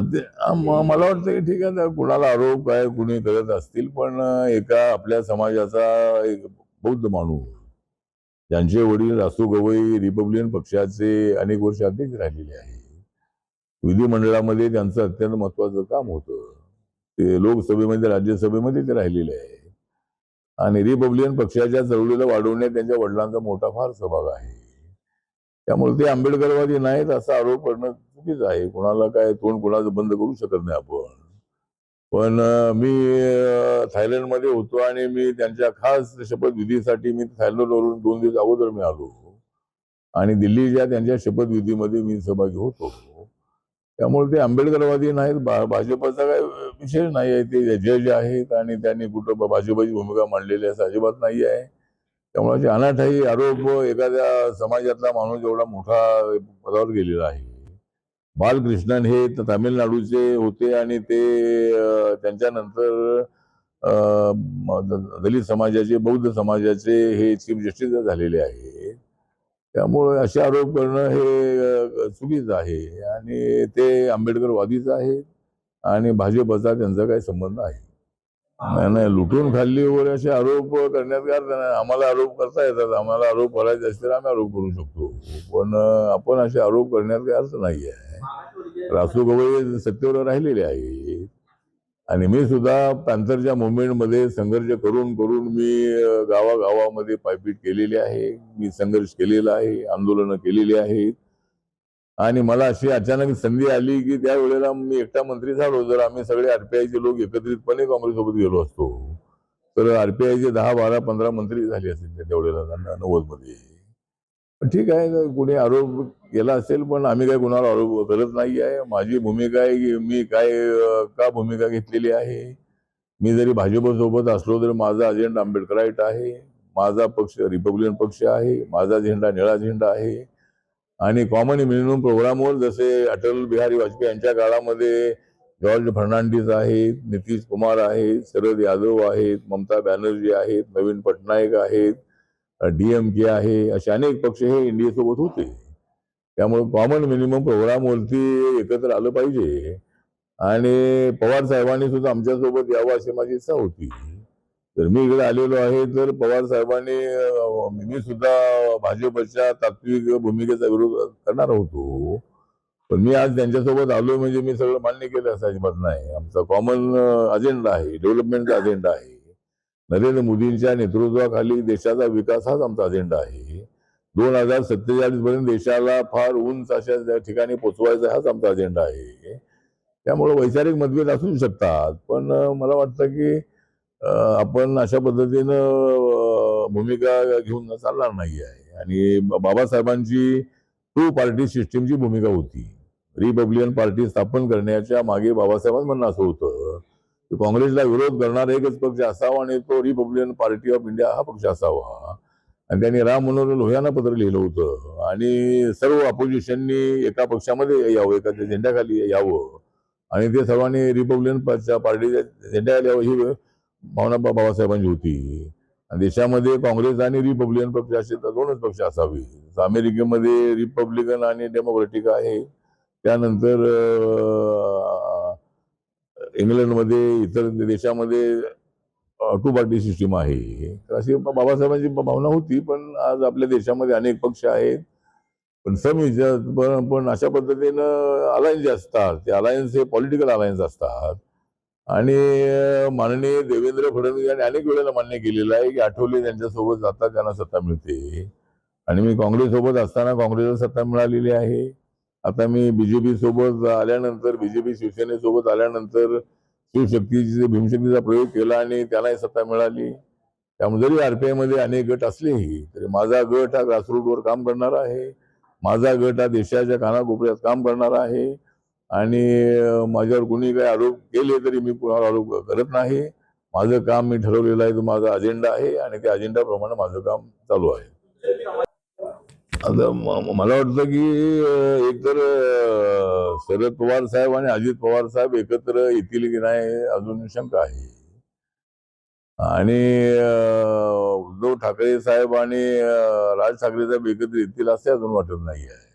मला वाटतं की ठीक आहे कुणाला आरोप काय कुणी करत असतील पण एका आपल्या समाजाचा एक बौद्ध माणूस ज्यांचे वडील रासू गवई रिपब्लिकन पक्षाचे अनेक वर्ष अध्यक्ष राहिलेले आहे. विधिमंडळामध्ये त्यांचं अत्यंत महत्वाचं काम होतं. ते लोकसभेमध्ये राज्यसभेमध्ये ते राहिलेले आहे. आणि रिपब्लिकन पक्षाच्या चळवळीला वाढवण्यात त्यांच्या वडिलांचा मोठा फार सहभाग आहे. त्यामुळे ते आंबेडकरवादी नाहीत असा आरोप करणं चुकीचं आहे. कुणाला काय तोंड कोणाचं बंद करू शकत नाही आपण. पण मी थायलंडमध्ये होतो आणि मी त्यांच्या खास शपथविधीसाठी मी थायलंडवरून दोन दिवस अगोदर मी आलो. आणि दिल्लीच्या त्यांच्या शपथविधीमध्ये मी सहभागी होतो. त्यामुळे ते आंबेडकरवादी नाहीत. भाजपाचा भाजपचा काय विषय नाही आहे. ते जज आहेत आणि त्यांनी कुठं भाजपाची भूमिका मांडलेली असं अजिबात नाही आहे. त्यामुळे असे अनाठाई आरोप एखाद्या समाजातला माणूस एवढा मोठा पदावर गेलेला आहे. बालकृष्णन हे तामिळनाडूचे होते आणि ते त्यांच्यानंतर दलित समाजाचे बौद्ध समाजाचे हे चीफ जस्टिस झालेले आहे त्यामुळे असे आरोप करणं हे चुकीचं आहे आणि ते आंबेडकरवादीच आहे आणि भाजपचा त्यांचा काही संबंध आहे. नाही नाही लुटून खाल्ली वगैरे असे आरोप करण्यात काय अर्थ नाही. आम्हाला आरोप करता येतात. आम्हाला आरोप करायचे असतील आम्ही आरोप करू शकतो. पण आपण असे आरोप करण्यात काही अर्थ नाही आहे रासू गवई सत्तेवर राहिलेले आहे आणि मी सुद्धा पॅन्थरच्या मुवमेंटमध्ये संघर्ष करून करून मी गावागावामध्ये पायपीट केलेली आहे. मी संघर्ष केलेला आहे आंदोलनं केलेली आहेत. आणि मला अशी अचानक संधी आली की त्यावेळेला मी एकटा मंत्री झालो. जर आम्ही सगळे आरपीआयचे लोक एकत्रितपणे काँग्रेससोबत गेलो असतो तर आरपीआयचे दहा बारा पंधरा मंत्री झाले असतील त्या त्यावेळेला नव्वदमध्ये ठीक आहे कुणी कोणी आरोप केला असेल पण आम्ही काय कुणाला आरोप करत नाही आहे. माझी भूमिका आहे की मी काय का भूमिका घेतलेली आहे? मी जरी भाजपसोबत असलो तरी माझा अजेंडा आंबेडकराईट आहे. माझा पक्ष रिपब्लिकन पक्ष आहे. माझा झेंडा निळा झेंडा आहे. आणि कॉमन मिनिमम प्रोग्रामवर जसे अटल बिहारी वाजपेयी यांच्या काळामध्ये जॉर्ज फर्नांडिस आहेत नितीश कुमार आहेत शरद यादव आहेत ममता बॅनर्जी आहेत नवीन पटनायक आहेत डीएमके आहे असे अनेक पक्ष हे इंडियासोबत होते. त्यामुळे कॉमन मिनिमम प्रोग्रामवरती एकत्र आलं पाहिजे. आणि पवार साहेबांनी सुद्धा आमच्यासोबत यावं अशी माझी इच्छा होती. तर मी इकडे आलेलो आहे तर पवार साहेबांनी मी सुद्धा भाजपच्या तात्विक भूमिकेचा विरोध करणार होतो. पण मी आज त्यांच्यासोबत आलो म्हणजे मी सगळं मान्य केलं असं अजिबात नाही. आमचा कॉमन अजेंडा आहे डेव्हलपमेंटचा अजेंडा आहे. नरेंद्र मोदींच्या नेतृत्वाखाली देशाचा विकास हाच आमचा अजेंडा आहे. दोन हजार सत्तेचाळीस पर्यंत देशाला फार उंच अशा ठिकाणी पोचवायचा हाच आमचा अजेंडा आहे. त्यामुळे वैचारिक मतभेद असू शकतात पण मला वाटतं की आपण अशा पद्धतीनं भूमिका घेऊन चालणार नाही आहे. आणि बाबासाहेबांची टू पार्टी सिस्टीमची भूमिका होती. रिपब्लिकन पार्टी स्थापन करण्याच्या मागे बाबासाहेबांचं म्हणणं असं होतं की काँग्रेसला विरोध करणारा एकच पक्ष असावा आणि तो रिपब्लिकन पार्टी ऑफ इंडिया हा पक्ष असावा. आणि त्यांनी राम मनोहर लोहियांना पत्र लिहिलं होतं. आणि सर्व अपोजिशननी एका पक्षामध्ये यावं एका झेंड्याखाली यावं. आणि ते सर्वांनी रिपब्लिकन पार्टीच्या झेंड्याखाली यावं. ही भावना बा- बाबासाहेबांची होती. आणि देशामध्ये काँग्रेस आणि रिपब्लिकन पक्ष असे तर दोनच पक्ष असावे. अमेरिकेमध्ये रिपब्लिकन आणि डेमोक्रेटिक आहे. त्यानंतर इंग्लंडमध्ये इतर देशामध्ये टू पार्टी सिस्टीम आहे. तर अशी बाबासाहेबांची भावना होती पण आज आपल्या देशामध्ये अनेक पक्ष आहेत. पण सम पण पण अशा पद्धतीनं अलायन्स जे असतात ते अलायन्स हे पॉलिटिकल अलायन्स असतात. आणि माननीय देवेंद्र फडणवीस यांनी अनेक वेळेला मान्य केलेलं आहे की आठवले त्यांच्यासोबत जातात त्यांना सत्ता मिळते. आणि मी काँग्रेस सोबत असताना काँग्रेसला सत्ता मिळालेली आहे. आता मी बीजेपी सोबत आल्यानंतर बीजेपी शिवसेनेसोबत आल्यानंतर शिवशक्तीची भीमशक्तीचा प्रयोग केला आणि त्यालाही सत्ता मिळाली. त्यामुळे जरी आरपीआयमध्ये अनेक गट असलेही तरी माझा गट हा ग्रासरूटवर काम करणार आहे. माझा गट हा देशाच्या कानाकोपऱ्यात काम करणार आहे. आणि माझ्यावर कोणी काही आरोप केले तरी मी कोणावर आरोप करत नाही. माझं काम मी ठरवलेलं आहे तो माझा अजेंडा आहे आणि त्या अजेंडाप्रमाणे माझं काम चालू आहे. आता मला वाटतं की एकतर शरद पवार साहेब आणि अजित पवार साहेब एकत्र येतील की नाही अजून शंका आहे. आणि उद्धव ठाकरे साहेब आणि राज ठाकरे साहेब एकत्र येतील असे अजून वाटत नाही आहे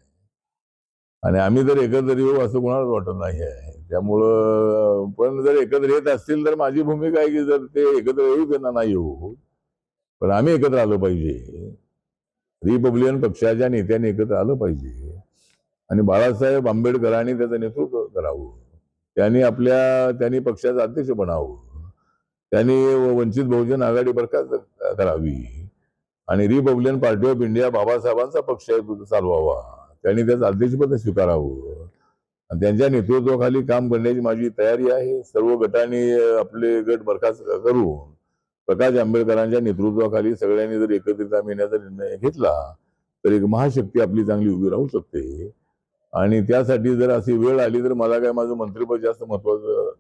आणि आम्ही जर एकत्र येऊ असं कोणालाच वाटत नाही आहे त्यामुळं पण जर एकत्र येत असतील तर माझी भूमिका आहे की जर ते एकत्र येऊ त्यांना नाही येऊ. पण आम्ही एकत्र आलो पाहिजे. रिपब्लिकन पक्षाच्या नेत्यांनी एकत्र आलं पाहिजे. आणि बाळासाहेब आंबेडकरांनी त्याचं नेतृत्व करावं. त्यांनी आपल्या त्यांनी पक्षाचं अध्यक्ष बनावं. त्यांनी वंचित बहुजन आघाडी बरखास्त करावी. आणि रिपब्लिकन पार्टी ऑफ इंडिया बाबासाहेबांचा पक्ष आहे तो चालवावा. त्यांनी त्याचं अध्यक्षपद स्वीकारावं. आणि त्यांच्या नेतृत्वाखाली काम करण्याची माझी तयारी आहे. सर्व गटांनी आपले गट बरखास्त करून प्रकाश आंबेडकरांच्या नेतृत्वाखाली सगळ्यांनी जर एकत्रित येण्याचा निर्णय घेतला तर एक महाशक्ती आपली चांगली उभी राहू शकते. आणि त्यासाठी जर अशी वेळ आली तर मला काय माझं मंत्रिपद जास्त महत्वाचं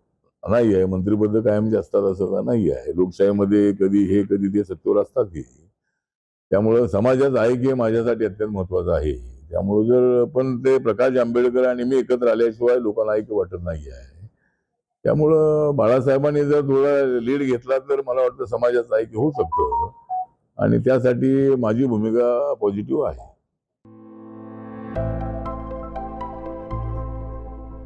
नाही आहे. मंत्रिपद कायम जास्त असं नाही आहे? लोकशाहीमध्ये कधी हे कधी ते सत्तेवर असतात की त्यामुळं समाजात की माझ्यासाठी अत्यंत महत्वाचं आहे. त्यामुळं जर पण ते प्रकाश आंबेडकर आणि मी एकत्र आल्याशिवाय लोकांना ऐक्य वाटत नाही आहे. त्यामुळं बाळासाहेबांनी जर थोडा लीड घेतला तर मला वाटतं समाजाचं ऐक्य होऊ शकतं. आणि त्यासाठी माझी भूमिका पॉझिटिव्ह आहे.